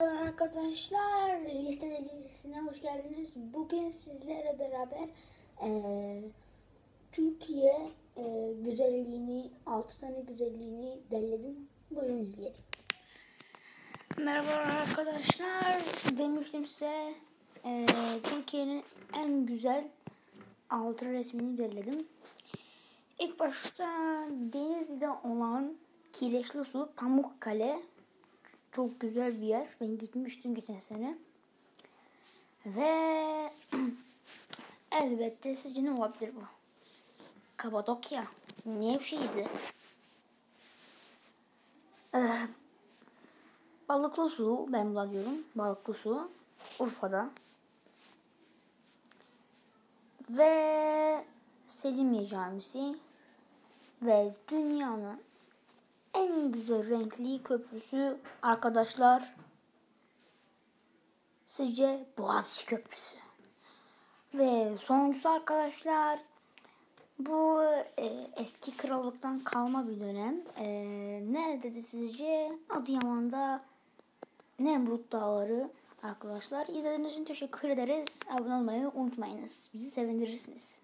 Arkadaşlar liste listesine hoş geldiniz. Bugün sizlere beraber eee, Türkiye eee, güzelliğini, 6 tane güzelliğini derledim. Buyurun izleyelim. Merhaba arkadaşlar. Demiştim size eee, Türkiye'nin en güzel 6 resmini derledim. İlk başta Denizli'de olan Kireçli Su, Pamukkale çok güzel bir yer. Ben gitmiştim geçen sene. Ve elbette sizce ne olabilir bu? Kapadokya. Nevşehir'di. Ee, balıklı su. Ben buna diyorum. Balıklı su. Urfa'da. Ve Selimiye Camisi. Ve dünyanın en güzel renkli köprüsü arkadaşlar sizce Boğaziçi Köprüsü. Ve sonuncusu arkadaşlar bu e, eski krallıktan kalma bir dönem. E, nerededir sizce? Adıyaman'da Nemrut Dağları arkadaşlar. İzlediğiniz için teşekkür ederiz. Abone olmayı unutmayınız. Bizi sevindirirsiniz.